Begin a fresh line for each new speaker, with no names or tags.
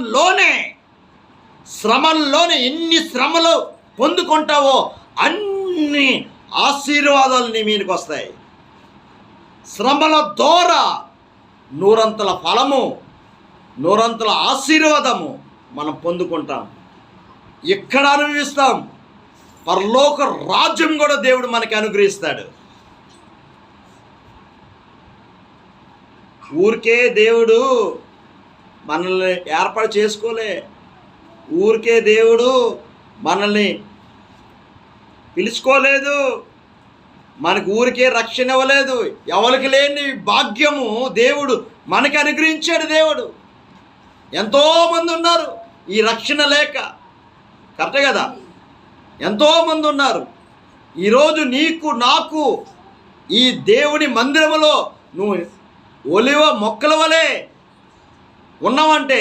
శ్రమల్లోనే శ్రమల్లోనే ఎన్ని శ్రమలు పొందుకుంటావో అన్ని ఆశీర్వాదాలు నీ మీదకి వస్తాయి. శ్రమల ద్వారా నూరంతల ఫలము నూరంతల ఆశీర్వాదము మనం పొందుకుంటాం. ఇక్కడ అనుభవిస్తాం పరలోక రాజ్యం కూడా దేవుడు మనకి అనుగ్రహిస్తాడు. ఊరికే దేవుడు మనల్ని ఏర్పాటు చేసుకోలే. ఊరికే దేవుడు మనల్ని పిలుచుకోలేదు. మనకు ఊరికే రక్షణ ఇవ్వలేదు. ఎవరికి లేని భాగ్యము దేవుడు మనకి అనుగ్రహించాడు దేవుడు. ఎంతోమంది ఉన్నారు ఈ రక్షణ లేక. కరెక్టే కదా? ఎంతోమంది ఉన్నారు. ఈరోజు నీకు నాకు ఈ దేవుని మందిరములో నువ్వు ఒలివ మొక్కల వలె ఉన్నావంటే